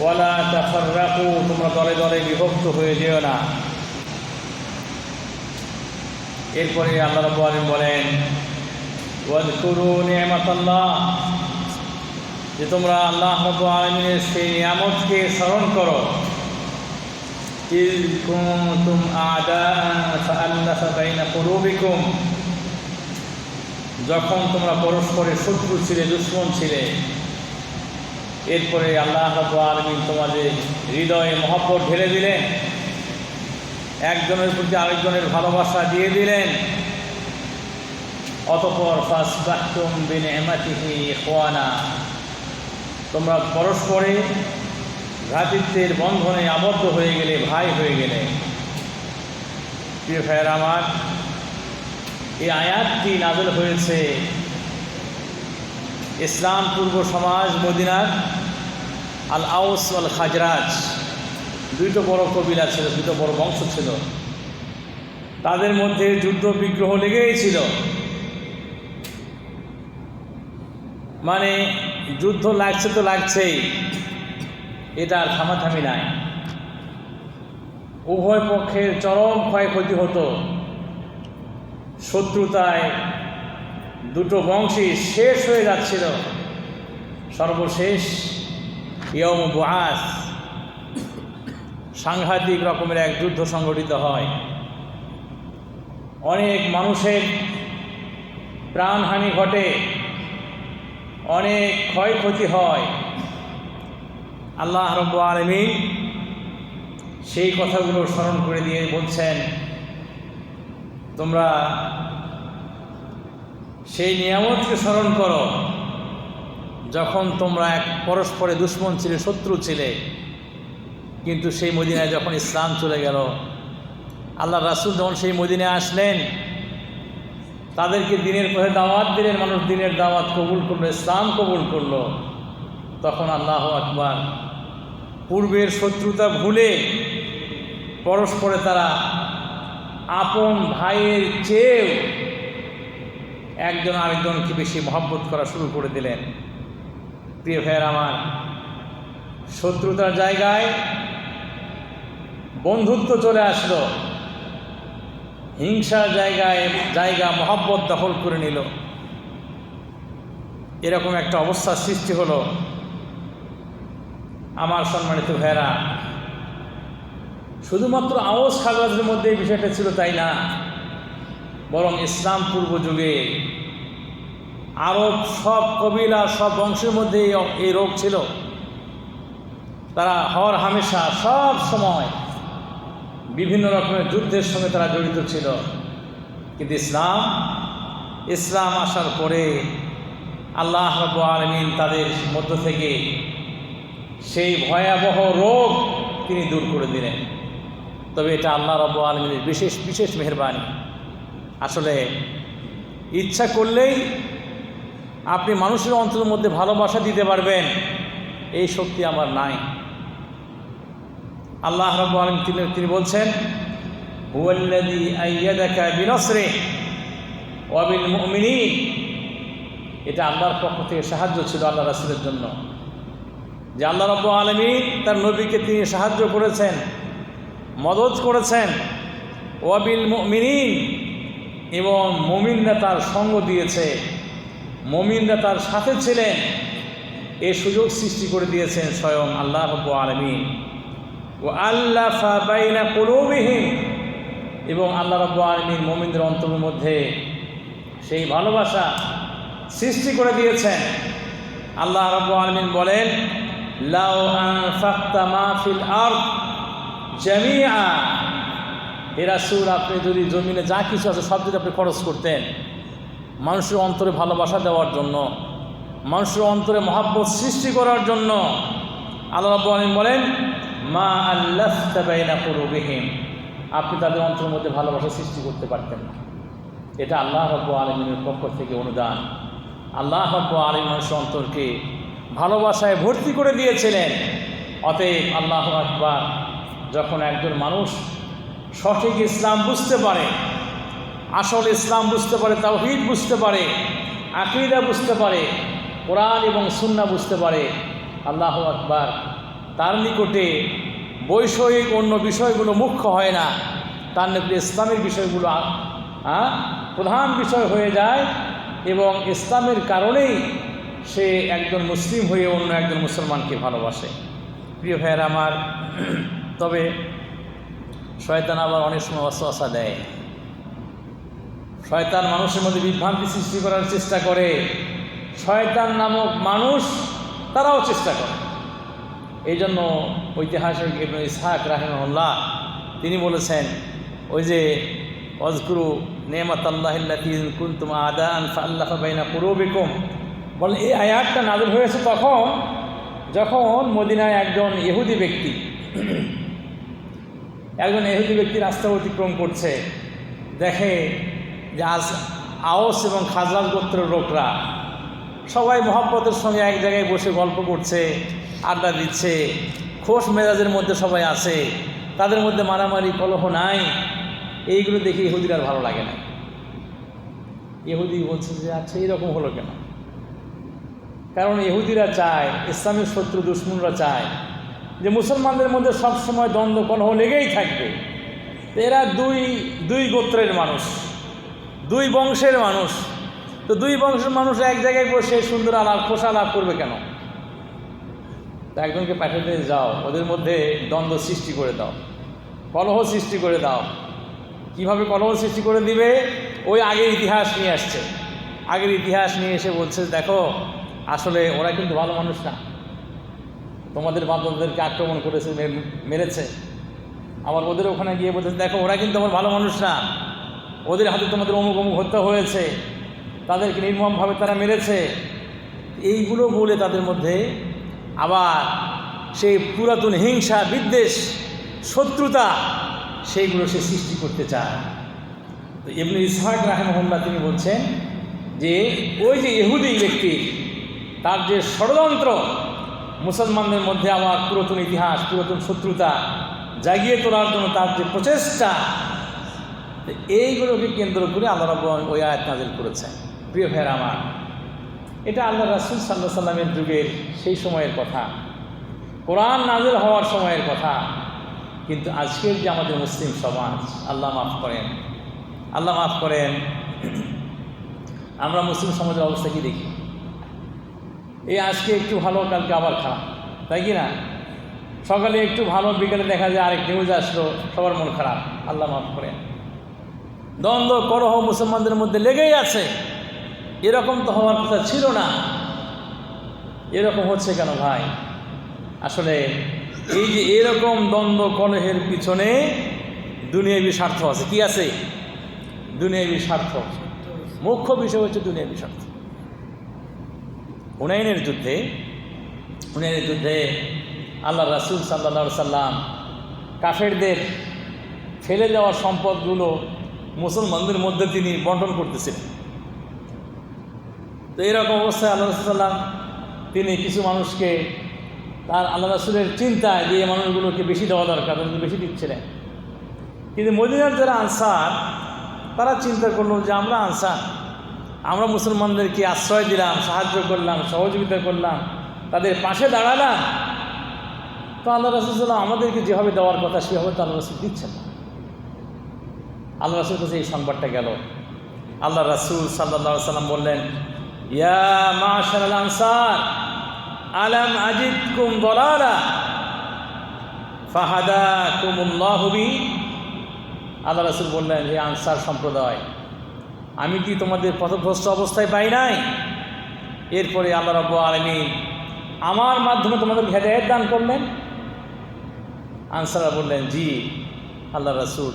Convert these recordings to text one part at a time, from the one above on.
ওয়ালা তাফাররাকু তোমরা দলে দলে বিভক্ত হয়ে যেও না এরপরে আল্লাহ রাব্বুল আলামিন বলেন ওয়াজকুরু নি'মাতাল্লাহ যে তোমরা আল্লাহ রাব্বুল আলামিনের সেই নিয়ামতকে স্মরণ করো إذ كنتم أعداء فألف بين قلوبكم যখন তোমরা পরস্পরের শত্রু ছিলে, দুশ্মন ছিলে, এরপরে আল্লাহ আলামিন তোমাদের হৃদয়ে মহাপর ঢেলে দিলেন। একজনের প্রতি আরেকজনের ভালোবাসা দিয়ে দিলেন। অতপর ফাসবাহতুম ইখওয়ানা। তোমরা পরস্পরে ভ্রাতৃত্বের বন্ধনে আবদ্ধ হয়ে গেলে, ভাই হয়ে গেলে। প্রিয় ভাইয়ের আমার এই আয়াতটি নাজল হয়েছে ইসলাম পূর্ব সমাজ মদিনার আল আউস আল খাজরাজ দুইটো বড় কবিলা ছিল দুটো বড় বংশ ছিল। তাদের মধ্যে যুদ্ধ, বিগ্রহ লেগেই ছিল। মানে যুদ্ধ লাগছে তো লাগছেই, এটা আর থামাথামি নাই। উভয় পক্ষের চরম ক্ষয়ক্ষতি হতো। শত্রুতায় দুটো বংশই শেষ হয়ে যাচ্ছিল। সর্বশেষ ইয়ম বুয়াস সাংঘাতিক রকমের এক যুদ্ধ সংগঠিত হয়। অনেক মানুষের প্রাণহানি ঘটে, অনেক ক্ষয়ক্ষতি হয়। আল্লাহ রব্বু আলমী সেই কথাগুলো স্মরণ করে দিয়ে বলছেন তোমরা সেই নিয়ামতকে স্মরণ করো, যখন তোমরা এক পরস্পরে দুশ্মন ছিলে, শত্রু ছিলে, কিন্তু সেই মদিনায় যখন ইসলাম চলে গেল আল্লাহ রাসুল যখন সেই মদিনায় আসলেন, তাদেরকে দিনের পথে দাওয়াত দিলেন, মানুষ দিনের দাওয়াত কবুল করল, ইসলাম কবুল করল। তখন আল্লাহ আকবার, পূর্বের শত্রুতা ভুলে পরস্পরে তারা আপন ভাইয়ের চেয়েও একজন আরেকজনকে বেশি মহব্বত করা শুরু করে দিলেন। প্রিয় ভাইয়ের আমার, শত্রুতার জায়গায় বন্ধুত্ব চলে আসলো। হিংসার জায়গায় জায়গা, মহব্বত দখল করে নিল। এরকম একটা অবস্থার সৃষ্টি হলো। আমার সম্মানিত ভাইয়েরা শুধুমাত্র আওয়াজ খাগজের মধ্যে এই বিষয়টা ছিল তাই না? বরং ইসলাম পূর্ব যুগে আরব সব কবিলা সব বংশের মধ্যে এই রোগ ছিল। তারা হর হামেশা, সব সময় বিভিন্ন রকমের যুদ্ধের সঙ্গে তারা জড়িত ছিল। কিন্তু ইসলাম ইসলাম আসার পরে আল্লাহ রব আলমিন তাদের মধ্য থেকে সেই ভয়াবহ রোগ তিনি দূর করে দিলেন। তবে এটা আল্লাহ রব আলমিনের বিশেষ বিশেষ মেহরবানি। আসলে ইচ্ছা করলেই আপনি মানুষের অন্তরের মধ্যে ভালোবাসা দিতে পারবেন, এই শক্তি আমার নাই। আল্লাহ রব আলম তিনি তিনি বলছেন এটা আল্লাহর পক্ষ থেকে সাহায্য ছিল আল্লাহ রাসূলের জন্য। যে আল্লাহ রব আলমী তার নবীকে তিনি সাহায্য করেছেন মদত করেছেন। ওয়াবিল মুমিনিন, এবং মমিনরা তার সঙ্গ দিয়েছে। মমিনরা তার সাথে ছিলেন। এ সুযোগ সৃষ্টি করে দিয়েছেন স্বয়ং আল্লাহ রব আলমী ও আল্লাহ বাইনা কলৌবিহীন এবং আল্লাহ রব আলমীর মমিনদের অন্তরের মধ্যে সেই ভালোবাসা সৃষ্টি করে দিয়েছেন। আল্লাহ রব আলমিন বলেন, লাউ আনফাক্তা মা ফিল জামিআ। হে রাসূল, আপনি যদি জমিনে যা কিছু আছে সব যদি আপনি খরচ করতেন, মানুষের অন্তরে ভালোবাসা দেওয়ার জন্য, মানুষের অন্তরে মহাব্বত সৃষ্টি করার জন্য, আল্লাহ আলামিন বলেন, মা আল্লাহ আপনি তাদের অন্তরের মধ্যে ভালোবাসা সৃষ্টি করতে পারতেন না। এটা আল্লাহ রব্বু আলমিনের পক্ষ থেকে অনুদান। আল্লাহ রব্বু আলম মানুষের অন্তরকে ভালোবাসায় ভর্তি করে দিয়েছিলেন। অতএব আল্লাহ আকবার যখন একজন মানুষ সঠিক ইসলাম বুঝতে পারে, আসল ইসলাম বুঝতে পারে, তাওহীদ বুঝতে পারে, আকিদা বুঝতে পারে, কোরআন এবং সুন্না বুঝতে পারে, আল্লাহ আকবার, তার নিকটে বৈষয়িক অন্য বিষয়গুলো মুখ্য হয় না। তার নিকটে ইসলামের বিষয়গুলো প্রধান বিষয় হয়ে যায় এবং ইসলামের কারণেই সে একজন মুসলিম হয়ে অন্য একজন মুসলমানকে ভালোবাসে। প্রিয় ভাইয়ের আমার তবে শয়তান আবার অনেক সময় অসা দেয়। শয়তান মানুষের মধ্যে বিভ্রান্তি সৃষ্টি করার চেষ্টা করে। শয়তান নামক মানুষ তারাও চেষ্টা করে। এই জন্য ঐতিহাসিক ইবনে ইসহাক তিনি বলেছেন, ওই যে অজকুরু নেমাত আল্লাহিল্লাতিন কুন্তুম আদান আল্লাহ বাইনা কুরুবিকুম বলে, এই আয়াতটা নাজল হয়েছে তখন, যখন মদিনায় একজন ইহুদি ব্যক্তি একজন এহুদি ব্যক্তি রাস্তা অতিক্রম করছে। দেখে যে আজ আওস এবং খাজরাজ গোত্রের লোকরা সবাই মহাব্বতের সঙ্গে এক জায়গায় বসে গল্প করছে, আড্ডা দিচ্ছে, খোশ মেজাজের মধ্যে সবাই আছে, তাদের মধ্যে মারামারি, কলহ নাই। এইগুলো দেখে ইহুদির আর ভালো লাগে না। ইহুদি বলছে যে আচ্ছা এইরকম হলো কেন? কারণ ইহুদিরা চায়, ইসলামের শত্রু দুশ্মনরা চায় যে মুসলমানদের মধ্যে সব সময় দ্বন্দ্ব, কলহ লেগেই থাকবে। এরা দুই দুই গোত্রের মানুষ, দুই বংশের মানুষ। তো দুই বংশের মানুষ এক জায়গায় বসে সুন্দর আলাপ, খোসা আলাপ করবে কেন? তা একজনকে পাঠিয়ে দিয়ে যাও, ওদের মধ্যে দ্বন্দ্ব সৃষ্টি করে দাও, কলহ সৃষ্টি করে দাও। কীভাবে কলহ সৃষ্টি করে দিবে? ওই আগের ইতিহাস নিয়ে আসছে। আগের ইতিহাস নিয়ে এসে বলছে, দেখো, আসলে ওরা কিন্তু ভালো মানুষ না। তোমাদের বান্ধবদেরকে আক্রমণ করেছে মেরেছে। আবার ওদের ওখানে গিয়ে বলছে দেখো, ওরা কিন্তু আমার ভালো মানুষ না ওদের হাতে তোমাদের অমুক অমুক হত্যা হয়েছে। তাদেরকে নির্মমভাবে তারা মেরেছে। এইগুলো বলে তাদের মধ্যে আবার সেই পুরাতন হিংসা, বিদ্বেষ, শত্রুতা, সেইগুলো সে সৃষ্টি করতে চায়। তো এমনি ইসহাক রাহেমহল্লা তিনি বলছেন যে, ওই যে ইহুদি ব্যক্তি, তার যে ষড়যন্ত্র মুসলমানদের মধ্যে আবার পুরাতন ইতিহাস, পুরাতন শত্রুতা জাগিয়ে তোলার জন্য তার যে প্রচেষ্টা এইগুলোকে কেন্দ্র করে আল্লাহ রব ওই আয়াত নাজিল করেছেন। প্রিয় ভাইয়ের আমার, এটা আল্লাহ রাসুল সাল্লাহ সাল্লামের যুগের সেই সময়ের কথা। কোরআন নাজিল হওয়ার সময়ের কথা। কিন্তু আজকের যে আমাদের মুসলিম সমাজ, আল্লাহ মাফ করেন। আল্লাহ মাফ করেন। আমরা মুসলিম সমাজের অবস্থা কি দেখি? এই আজকে একটু ভালো, কালকে আবার খারাপ। তাই কি না? সকালে একটু ভালো, বিকেলে দেখা যায় আরেক নিউজ আসলো, সবার মন খারাপ। আল্লাহ মাফ করে। দ্বন্দ্ব করহ মুসলমানদের মধ্যে লেগেই আছে। এরকম তো হওয়ার কথা ছিল না। এরকম হচ্ছে কেন ভাই? আসলে এই যে এরকম দ্বন্দ্ব, কলহের পিছনে দুনিয়াবি স্বার্থ আছে। কি আছে? দুনিয়াবি স্বার্থ। মুখ্য বিষয় হচ্ছে দুনিয়াবি স্বার্থ। হুনাইনের যুদ্ধে হুনাইনের যুদ্ধে আল্লাহ রাসুল সাল্লা সাল্লাম কাফেরদের ফেলে দেওয়া সম্পদগুলো মুসলমানদের মধ্যে তিনি বন্টন করতেছিলেন। তো এরকম অবস্থায় আল্লাহ রসুল্লাম তিনি কিছু মানুষকে তার আল্লাহ রাসুলের চিন্তায় যে মানুষগুলোকে বেশি দেওয়া দরকার, তাদেরকে বেশি দিচ্ছিলেন। কিন্তু মদিনার যারা আনসার, তারা চিন্তা করল যে আমরা আনসার। আমরা মুসলমানদেরকে আশ্রয় দিলাম, সাহায্য করলাম, সহযোগিতা করলাম, তাদের পাশে দাঁড়ালাম। তো আল্লাহ রসুল্লাহ আমাদেরকে যেভাবে দেওয়ার কথা, সেভাবে তো আল্লাহ রসুল দিচ্ছেন। না আল্লাহ রসুল কাছে এই সংবাদটা গেল। আল্লাহ রাসুল সাল্লাহ সাল্লাম বললেন, ইয়া আল আনসার, আলাম আজিদ কুম বলারা ফাহাদা কুমুল্লাহবি আল্লাহ রাসুল বললেন, হে আনসার সম্প্রদায় আমি কি তোমাদের পথভ্রষ্ট অবস্থায় পাই নাই? এরপরে আল্লাহ রব্বু আলমী আমার মাধ্যমে তোমাদের হেদায়ত দান করলেন। আনসাররা বললেন, জি আল্লাহ রাসুল।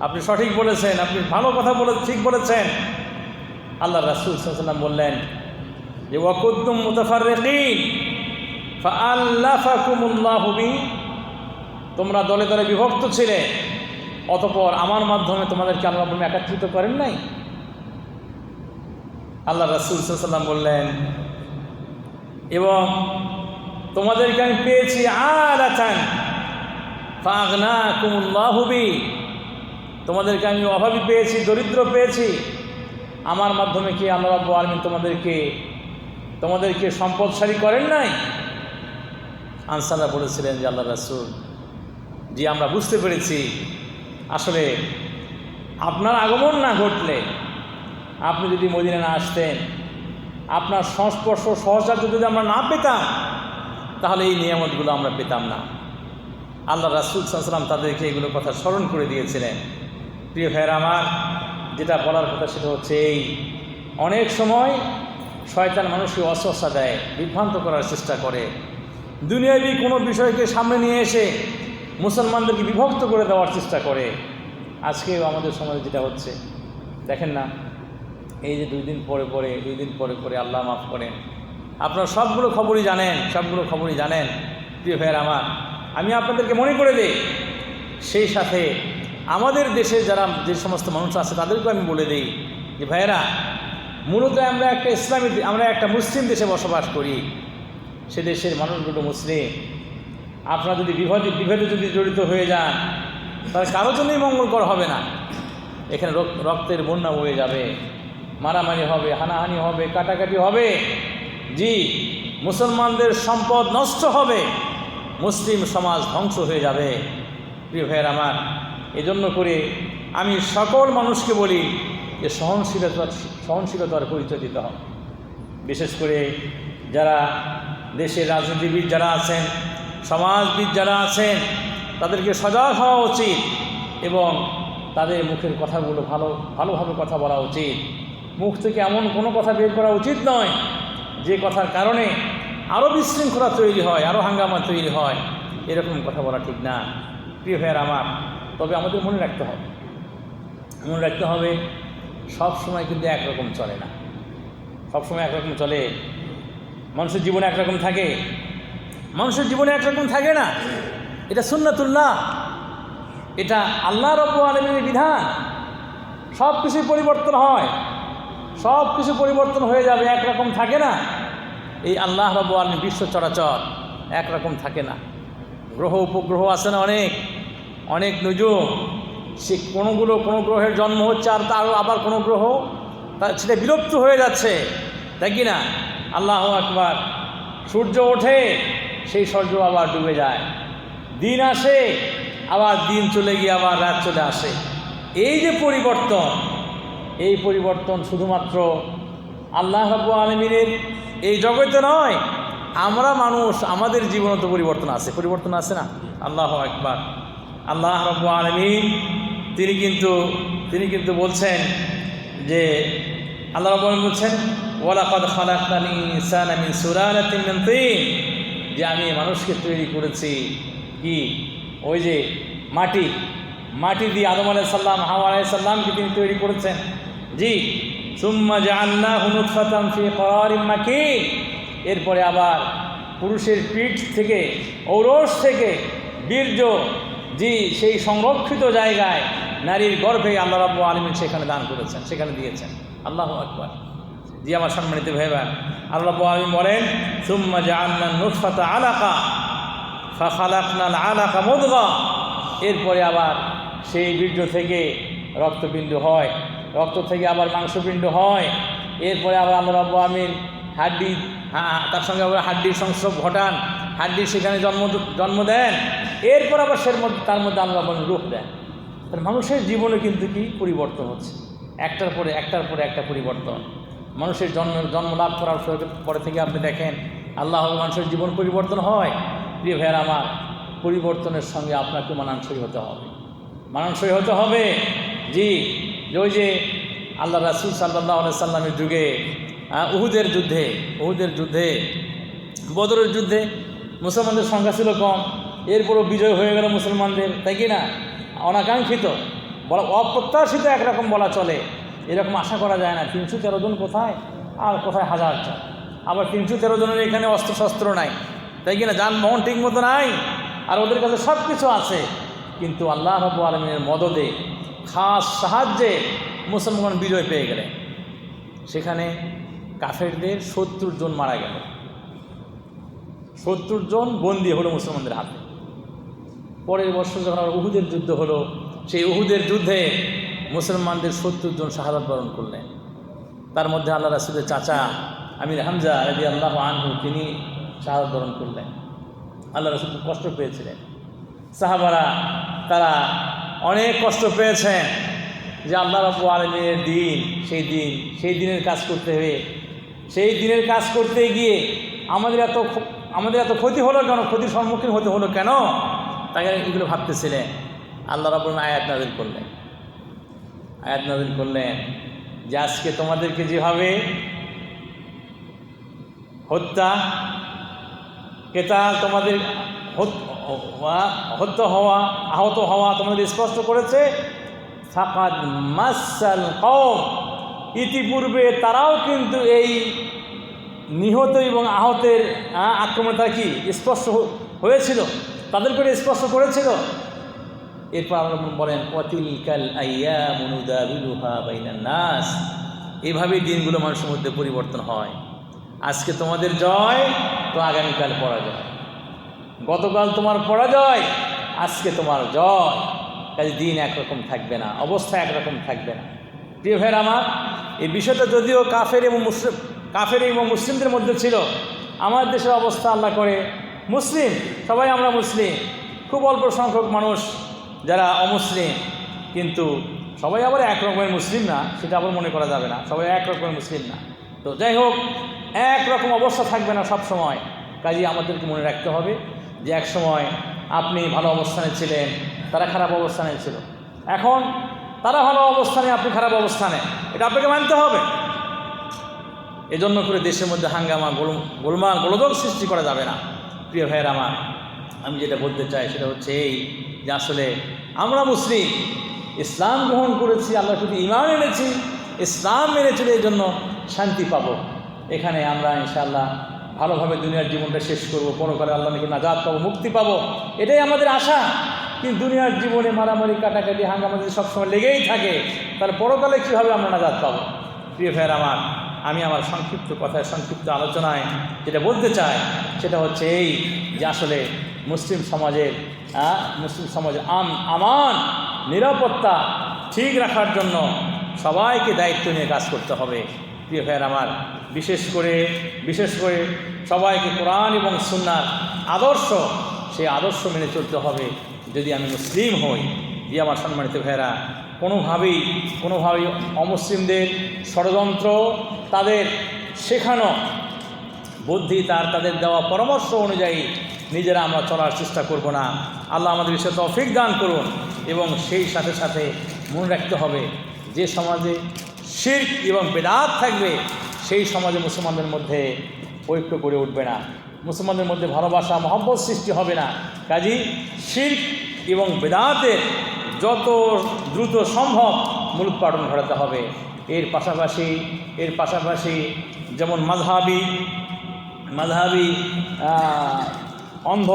আপনি সঠিক বলেছেন, আপনি ভালো কথা বলে, ঠিক বলেছেন। আল্লাহ রাসুল সাল্লাম বললেন, যে ওয়াকুদ্দুম মুতাফার রেকিন আল্লাহ ফাকুমুল্লাহবি তোমরা দলে দলে বিভক্ত ছিলে, অতপর আমার মাধ্যমে তোমাদেরকে আল্লাহ একাত্রিত করেন নাই। আল্লাহ রাসুল সাল্লাম বললেন, এবং তোমাদেরকে আমি পেয়েছি আর আচান ফাগনা কুমুল্লাহবি তোমাদেরকে আমি অভাবী পেয়েছি, দরিদ্র পেয়েছি। আমার মাধ্যমে কি আল্লাহ রাব্বু আলমিন তোমাদেরকে তোমাদেরকে সম্পদশালী করেন নাই? আনসাররা বলেছিলেন যে আল্লাহ রাসুল যে আমরা বুঝতে পেরেছি। আসলে আপনার আগমন না ঘটলে আপনি যদি মদিনা না আসতেন, আপনার সংস্পর্শ সহচার্য যদি আমরা না পেতাম, তাহলে এই নিয়ামতগুলো আমরা পেতাম না। আল্লাহ রাসুল সাল্লাম তাদেরকে এগুলো কথা স্মরণ করে দিয়েছিলেন। প্রিয় ভাইয়ের আমার, যেটা বলার কথা সেটা হচ্ছে এই, অনেক সময় শয়তান মানুষকে অস্বস্থা দেয়, বিভ্রান্ত করার চেষ্টা করে। দুনিয়াবি কোনো বিষয়কে সামনে নিয়ে এসে মুসলমানদেরকে বিভক্ত করে দেওয়ার চেষ্টা করে। আজকেও আমাদের সমাজে যেটা হচ্ছে, দেখেন না এই যে দুই দিন পরে পরে, দুই দিন পরে পরে আল্লাহ মাফ করেন। আপনারা সবগুলো খবরই জানেন, সবগুলো খবরই জানেন, প্রিয় ভাইয়ের আমার। আমি আপনাদেরকে মনে করে দিই, সেই সাথে আমাদের দেশে যারা যে সমস্ত মানুষ আছে, তাদেরকেও আমি বলে দিই যে, ভাইয়েরা, মূলত আমরা একটা ইসলামী আমরা একটা মুসলিম দেশে বসবাস করি। সে দেশের মানুষগুলো মুসলিম। আপনারা যদি বিভেদে বিভেদে যদি জড়িত হয়ে যান, তাহলে কারোর জন্যই মঙ্গলকর হবে না। এখানে রক্তের বন্যা বয়ে যাবে। মারামারি হবে, হানাহানি হবে, কাটাকাটি হবে। জি, মুসলমানদের সম্পদ নষ্ট হবে, মুসলিম সমাজ ধ্বংস হয়ে যাবে। প্রিয় ভাইয়ের আমার, এজন্য করে আমি সকল মানুষকে বলি যে সহনশীলতার সহনশীলতার পরিচয় দিতে হবে। বিশেষ করে যারা দেশের রাজনীতিবিদ যারা আছেন, সমাজবিদ যারা আছেন, তাদেরকে সজাগ হওয়া উচিত এবং তাদের মুখের কথাগুলো ভালো ভালোভাবে কথা বলা উচিত। মুখ থেকে এমন কোনো কথা বের করা উচিত নয় যে কথার কারণে আরও বিশৃঙ্খলা তৈরি হয় আরও হাঙ্গামা তৈরি হয়। এরকম কথা বলা ঠিক না। প্রিয় ভাইয়ের আমার, তবে আমাদের মনে রাখতে হবে। মনে রাখতে হবে, সব সময় কিন্তু একরকম চলে না। সব সময় একরকম চলে। মানুষের জীবনে একরকম থাকে। মানুষের জীবনে একরকম থাকে না। এটা সুন্নাতুল্লাহ। এটা আল্লাহ রব্বু আলমীর বিধান। সব কিছুই পরিবর্তন হয়। সব কিছু পরিবর্তন হয়ে যাবে একরকম থাকে না। এই আল্লাহ রব্বু আলমী বিশ্ব চরাচর একরকম থাকে না। গ্রহ উপগ্রহ আছে না অনেক? অনেক নজুম। সে কোনোগুলো কোনো গ্রহের জন্ম হচ্ছে আর তার আবার কোনো গ্রহ? তা সেটা বিলুপ্ত হয়ে যাচ্ছে, তাই কি না? আল্লাহ আকবার। সূর্য ওঠে, সেই সূর্য আবার ডুবে যায়। দিন আসে, আবার দিন চলে গিয়ে আবার রাত চলে আসে। এই যে পরিবর্তন এই পরিবর্তন শুধুমাত্র আল্লাহ রব্বু আলমিনের এই জগতে নয়, আমরা মানুষ আমাদের জীবনে তো পরিবর্তন আছে। পরিবর্তন আছে না? আল্লাহ একবার আল্লাহ রব্বু আলমিন, তিনি কিন্তু তিনি কিন্তু বলছেন যে, আল্লাহ রব্বু বলছেন, ওয়ালাকাদ খালাকানি ইনসানা মিন সুলালাতিন মিন তিন। যে আমি মানুষকে তৈরি করেছি কি? ওই যে মাটি। মাটি দিয়ে আদম আলাই সাল্লাম হাওয়া আলাই সাল্লামকে তিনি তৈরি করেছেন। জি, সুম্মা জান্না হুনুৎফাতাম ফি করারিম মাকিন। এরপরে আবার পুরুষের পিঠ থেকে, ঔরস থেকে বীর্য, জি, সেই সংরক্ষিত জায়গায় নারীর গর্ভে আল্লাহ রব্বু আলমিন সেখানে দান করেছেন, সেখানে দিয়েছেন। আল্লাহ আকবার। জি, আমার সম্মানিত ভাইবা আল্লাহ রব্বু আলমিন বলেন, সুম্মা জান্না নুৎফাতা আলাকা ফাখালাকনাল আলাকা মুদগা। এরপরে আবার সেই বীর্য থেকে রক্তপিণ্ড হয়। রক্ত থেকে আবার মাংসপিণ্ড হয়। এরপরে আবার আল্লাহ রব্বু আমিন হাড্ডি তার সঙ্গে আবার হাড্ডির সংস্রব ঘটান। হাড্ডি সেখানে জন্ম জন্ম দেন। এরপর আবার সের মধ্যে, তার মধ্যে আল্লাহ রূপ দেন। তার মানুষের জীবনে কিন্তু কি? পরিবর্তন হচ্ছে। একটার পরে একটার পরে একটা পরিবর্তন। মানুষের জন্ম জন্ম লাভ করার পরে থেকে আপনি দেখেন, আল্লাহ মানুষের জীবন পরিবর্তন হয়। প্রিয় ভাইয়ের আমার, পরিবর্তনের সঙ্গে আপনাকে মানানসই হতে হবে। মানানসই হতে হবে। জি ওই যে আল্লাহ রাসুল সাল্লাহ সাল্লামের যুগে উহুদের যুদ্ধে উহুদের যুদ্ধে, বদরের যুদ্ধে মুসলমানদের সংখ্যা ছিল কম, এরপরও বিজয় হয়ে গেল মুসলমানদের, তাই কি না? অনাকাঙ্ক্ষিত বলা অপ্রত্যাশিত একরকম বলা চলে। এরকম আশা করা যায় না, তিনশো তেরো জন কোথায়? আর কোথায় হাজার জন? আবার তিনশো তেরো জনের এখানে অস্ত্রশস্ত্র নাই, তাই কি না? যানবাহন ঠিক মতো নাই, আর ওদের কাছে সব কিছু আছে। কিন্তু আল্লাহ রব্বু আলমিনের মদদে, খাস সাহায্যে মুসলমান বিজয় পেয়ে গেলেন। সেখানে কাফেরদের সত্তর জন মারা গেল। সত্তর জন বন্দি হলো মুসলমানদের হাতে। পরের বছর যখন আবার উহুদের যুদ্ধ হলো, সেই উহুদের যুদ্ধে মুসলমানদের সত্তর জন শাহাদাত বরণ করলেন। তার মধ্যে আল্লাহ রাসুলের চাচা আমির হামজা রবি আল্লাহ আনহু, তিনি শাহাদ বরণ করলেন। আল্লাহ রসুল কষ্ট পেয়েছিলেন। সাহাবারা তারা অনেক কষ্ট পেয়েছেন যে আল্লাহ রব্বু আলমীর দিন, সেই দিন, সেই দিনের কাজ করতে হবে। সেই দিনের কাজ করতে গিয়ে আমাদের এত আমাদের এত ক্ষতি হলো কেন? ক্ষতির সম্মুখীন হতে হলো কেন? তাকে এগুলো ভাবতেছিলেন। আল্লাহ রব্বুল আয়াত নাজিল করলেন। আয়াত নাজিল করলেন যে আজকে তোমাদেরকে যেভাবে হত্যা কেতা তোমাদের হত- হওয়া- আহত হওয়া তোমাদের স্পষ্ট করেছে। ফাকাদ মাসাল কম ইতিপূর্বে তারাও কিন্তু এই নিহত এবং আহতের আহ, আক্রমণে তারা কি? স্পষ্ট হ- হয়েছিল। তাদের করে স্পষ্ট করেছিল। এরপর আমরা বলেন অতিল কাল আইয়া মনুদা বিলুহা বাইনান নাস। এভাবেই দিনগুলো মানুষের মধ্যে পরিবর্তন হয়। আজকে তোমাদের জয় তো আগামীকাল পরাজয়। গতকাল তোমার পরাজয়, আজকে তোমার জয়। কাজে দিন একরকম থাকবে না, অবস্থা একরকম থাকবে না। প্রিয় ভাইয়ের আমার, এই বিষয়টা যদিও কাফের এবং মুসলিম, কাফের এবং মুসলিমদের মধ্যে ছিল, আমার দেশের অবস্থা আল্লাহ করে। মুসলিম, সবাই আমরা মুসলিম। খুব অল্প সংখ্যক মানুষ যারা অমুসলিম, কিন্তু সবাই আবার এক রকমের মুসলিম না, সেটা আবার মনে করা যাবে না, সবাই এক রকমের মুসলিম না। তো যাই হোক, এক রকম অবস্থা থাকবে না সব সময় কাজে আমাদেরকে মনে রাখতে হবে যে এক সময় আপনি ভালো অবস্থানে ছিলেন, তারা খারাপ অবস্থানে ছিল। এখন তারা ভালো অবস্থানে, আপনি খারাপ অবস্থানে। এটা আপনাকে মানতে হবে। এজন্য করে দেশের মধ্যে হাঙ্গামা, গোল, গোলমাল, গোলযোগ সৃষ্টি করা যাবে না। প্রিয় ভাইয়ের আমার, আমি যেটা বলতে চাই সেটা হচ্ছে এই যে আসলে আমরা মুসলিম, ইসলাম গ্রহণ করেছি আল্লাহ প্রতি ইমান এনেছি, ইসলাম মেনে চলে এই জন্য শান্তি পাবো। এখানে আমরা ইনশাআল্লাহ ভালোভাবে দুনিয়ার জীবনটা শেষ করব পরকালে আল্লাহ নাকি নাজাদ পাবো, মুক্তি পাবো, এটাই আমাদের আশা। কিন্তু দুনিয়ার জীবনে মারামারি, কাটাকাটি হাঙ্গামা যদি সবসময় লেগেই থাকে। তাহলে পরকালে কীভাবে আমরা নাজাদ পাবো? প্রিয় ভাইয়ের আমার, আমি আমার সংক্ষিপ্ত কথায়, সংক্ষিপ্ত আলোচনায় যেটা বলতে চাই, সেটা হচ্ছে এই যে আসলে মুসলিম সমাজের মুসলিম সমাজে আম, আমান, নিরাপত্তা ঠিক রাখার জন্য সবাইকে দায়িত্ব নিয়ে কাজ করতে হবে। প্রিয় ভাইয়ের আমার, বিশেষ করে বিশেষ করে সবাইকে কোরআন এবং সুন্নার আদর্শ, সেই আদর্শ মেনে চলতে হবে। যদি আমি মুসলিম হই যে আমার সম্মানিত ভাইয়েরা, কোনোভাবেই কোনোভাবেই অমুসলিমদের ষড়যন্ত্র, তাদের শেখানো বুদ্ধি, তার, তাদের দেওয়া পরামর্শ অনুযায়ী নিজেরা আমরা চলার চেষ্টা করব না। আল্লাহ আমাদের বিষয়ে তৌফিক দান করুন এবং সেই সাথে সাথে মনে রাখতে হবে, যে সমাজে শির্ক এবং বেদাত থাকবে, সেই সমাজে মুসলমানদের মধ্যে ঐক্য করে উঠবে না। মুসলমানদের মধ্যে ভালোবাসা, মহব্বত সৃষ্টি হবে না। কাজী শির্ক এবং বেদাতের যত দ্রুত সম্ভব মূলোৎপাটন ঘটাতে হবে। এর পাশাপাশি এর পাশাপাশি যেমন মাঝহাবি মাঝহাবি অন্ধ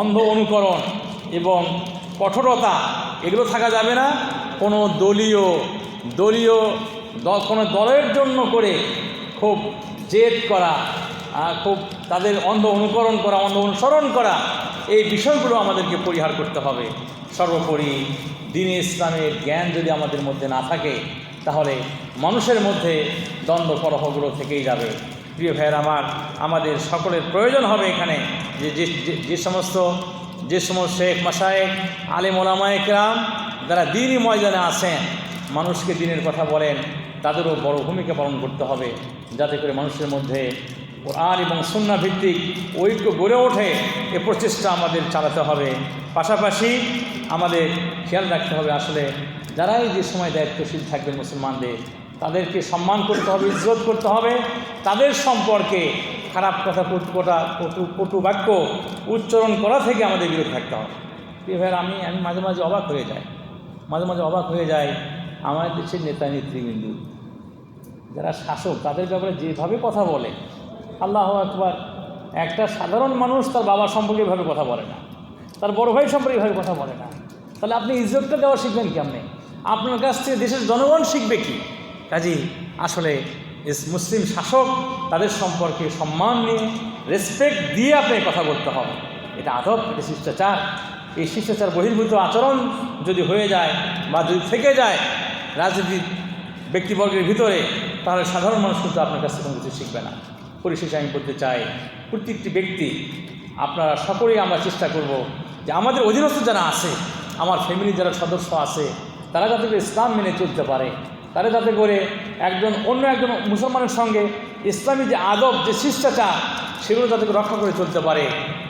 অন্ধ অনুকরণ এবং কঠোরতা, এগুলো থাকা যাবে না। কোনো দলীয় দলীয় দল, কোনো দলের জন্য করে খুব জেদ করা খুব তাদের অন্ধ অনুকরণ করা, অন্ধ অনুসরণ করা, এই বিষয়গুলো আমাদেরকে পরিহার করতে হবে। সর্বোপরি দিন ইসলামের জ্ঞান যদি আমাদের মধ্যে না থাকে, তাহলে মানুষের মধ্যে দ্বন্দ্ব কলহগুলো থেকেই যাবে। প্রিয় ভাইয়ের আমার, আমাদের সকলের প্রয়োজন হবে এখানে যে যে সমস্ত যে সমস্ত শেখ মাসায়েক আলেম ওলামায়করাম যারা দিনই ময়দানে আছেন মানুষকে দিনের কথা বলেন, তাদেরও বড় ভূমিকা পালন করতে হবে, যাতে করে মানুষের মধ্যে আর এবং সুন্না ভিত্তিক ঐক্য গড়ে ওঠে। এ প্রচেষ্টা আমাদের চালাতে হবে। পাশাপাশি আমাদের খেয়াল রাখতে হবে আসলে, যারাই যে সময় দায়িত্বশীল থাকবে মুসলমানদের, তাদেরকে সম্মান করতে হবে, ইজ্জত করতে হবে। তাদের সম্পর্কে খারাপ কথা, কটু কটু কটু বাক্য উচ্চারণ করা থেকে আমাদের বিরত থাকতে হবে। এবার আমি আমি মাঝে মাঝে অবাক হয়ে যাই। মাঝে মাঝে অবাক হয়ে যায় আমার দেশের নেতা, নেতৃবৃন্দু, যারা শাসক, তাদের ব্যাপারে যেভাবে কথা বলে, আল্লাহ একবার একটা সাধারণ মানুষ তার বাবা সম্পর্কে এভাবে কথা বলে না। তার বড় ভাই সম্পর্কে এভাবে কথা বলে না। তাহলে আপনি ইজ্জতটা দেওয়া শিখবেন কেমনে? আপনার কাছ থেকে দেশের জনগণ শিখবে কি? কাজী, আসলে মুসলিম শাসক, তাদের সম্পর্কে সম্মান নিয়ে রেসপেক্ট দিয়ে আপনাকে কথা বলতে হবে। এটা আদব, এটা শিষ্টাচার। এই শিষ্টাচার বহির্ভূত আচরণ যদি হয়ে যায় বা যদি থেকে যায় রাজনীতির ব্যক্তিবর্গের ভিতরে, তাহলে সাধারণ মানুষ কিন্তু আপনার কাছ কোনো কিছু শিখবে না। পরিশেষে আমি বলতে চাই, প্রত্যেকটি ব্যক্তি, আপনারা সকলেই আমরা চেষ্টা করব যে আমাদের অধীনস্থ যারা আছে, আমার ফ্যামিলির যারা সদস্য আছে, তারা যাতে করে ইসলাম মেনে চলতে পারে। তারা যাতে করে একজন অন্য একজন মুসলমানের সঙ্গে ইসলামী যে আদব, যে শিষ্টাচার, সেগুলো যাতে রক্ষা করে চলতে পারে,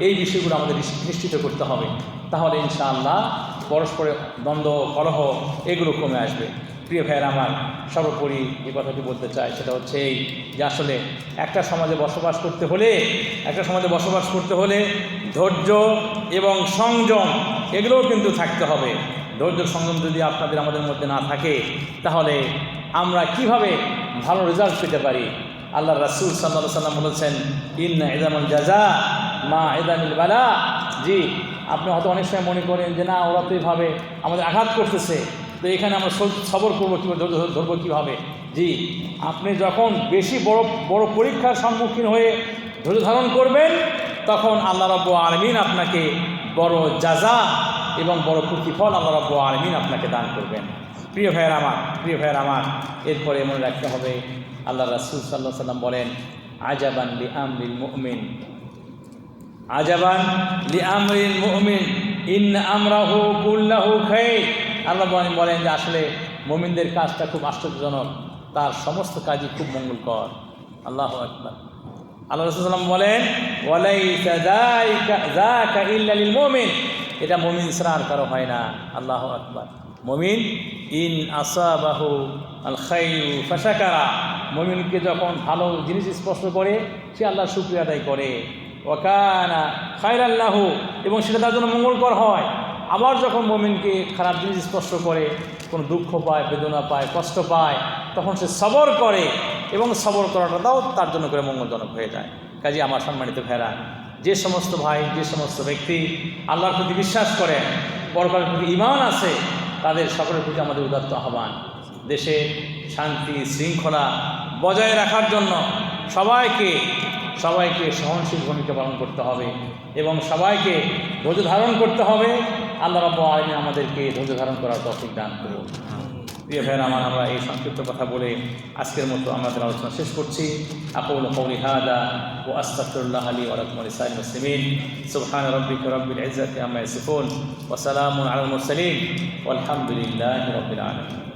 এই বিষয়গুলো আমাদের নিশ্চিত করতে হবে। তাহলে ইনশাআল্লাহ পরস্পরের দ্বন্দ্ব, কলহ, এগুলো কমে আসবে। প্রিয় ভাইয়ের, আমার সর্বোপরি যে কথাটি বলতে চাই, সেটা হচ্ছে এই যে আসলে একটা সমাজে বসবাস করতে হলে, একটা সমাজে বসবাস করতে হলে ধৈর্য এবং সংযম এগুলোও কিন্তু থাকতে হবে। ধৈর্য সংযম যদি আপনাদের আমাদের মধ্যে না থাকে, তাহলে আমরা কীভাবে ভালো রেজাল্ট পেতে পারি? আল্লাহ রাসুল সাল্লাহ সাল্লাম বলেছেন, ইন্না এদানুল জাজা মা এদানুল বালা। জি, আপনি হয়তো অনেক সময় মনে করেন যে, না, ওরা তো এইভাবে আমাদের আঘাত করতেছে। তো এখানে আমরা সব- সবর করব কীভাবে, ধরবো কীভাবে? জি, আপনি যখন বেশি বড় বড় পরীক্ষার সম্মুখীন হয়ে ধৈর্য ধারণ করবেন, তখন আল্লাহ রব্বু আলমিন আপনাকে বড় যাজা এবং বড় প্রতিফল আল্লাহ রব্বু আলমিন আপনাকে দান করবেন। প্রিয় ভাইয়ের আমার, প্রিয় ভাইয়ের আমার, এরপরে মনে রাখতে হবে আল্লাহ রাসুল সাল্লাহ সাল্লাম বলেন, আজাবান লি আমরিল মুমিন। আজাবান লি আমরিল মুমিন। ইন আমরাহু কুল্লাহু খাইর। আল্লাহ বলেন যে আসলে মুমিনদের কাজটা খুব আশ্চর্যজনক। তার সমস্ত কাজই খুব মঙ্গলকর। আল্লাহ আকবার। আল্লাহ রসুলাম বলেন মুমিন। এটা মমিন ছাড়া কারও হয় না। আল্লাহ আকবার। মুমিন, ইন আসাবাহু আল খাইরু ফাশাকারা। মমিনকে যখন ভালো জিনিস স্পর্শ করে, সে আল্লাহ শুকরিয়া আদায় করে। ওয়াকানা খাইর আল্লাহ এবং সেটা তার জন্য মঙ্গলকর হয়। আবার যখন মমিনকে খারাপ জিনিস স্পর্শ করে, কোনো দুঃখ পায়, বেদনা পায়, কষ্ট পায়, তখন সে সবর করে এবং সবর করাটাও তার জন্য করে মঙ্গলজনক হয়ে যায়। কাজে আমার সম্মানিত ভেড়া যে সমস্ত ভাই, যে সমস্ত ব্যক্তি আল্লাহর প্রতি বিশ্বাস করে পরকালের প্রতি ইমান আছে, তাদের সকলের প্রতি আমাদের উদাত্ত আহ্বান। দেশে শান্তি, শৃঙ্খলা বজায় রাখার জন্য সবাইকে সবাইকে সহনশীল ভূমিকা পালন করতে হবে এবং সবাইকে ধৈর্য ধারণ করতে হবে। আল্লাহ রব আলমী আমাদেরকে ধৈর্য ধারণ করার তফিক দান করুন। প্রিয় ভাইয়ের, আমার, আমরা এই সংক্ষিপ্ত কথা বলে আজকের মতো আমাদের আলোচনা শেষ করছি। আকুল কৌলি হাদা ও আস্তাফুল্লাহ আলী ওরকম ইসাইল মুসলিমিন। সুবহান রব্বিক রব্বিল ইজ্জাতি আম্মা ইয়াসিফুন। ওয়া সালামুন আলাল মুরসালিন। ওয়ালহামদুলিল্লাহি আলম আলামিন।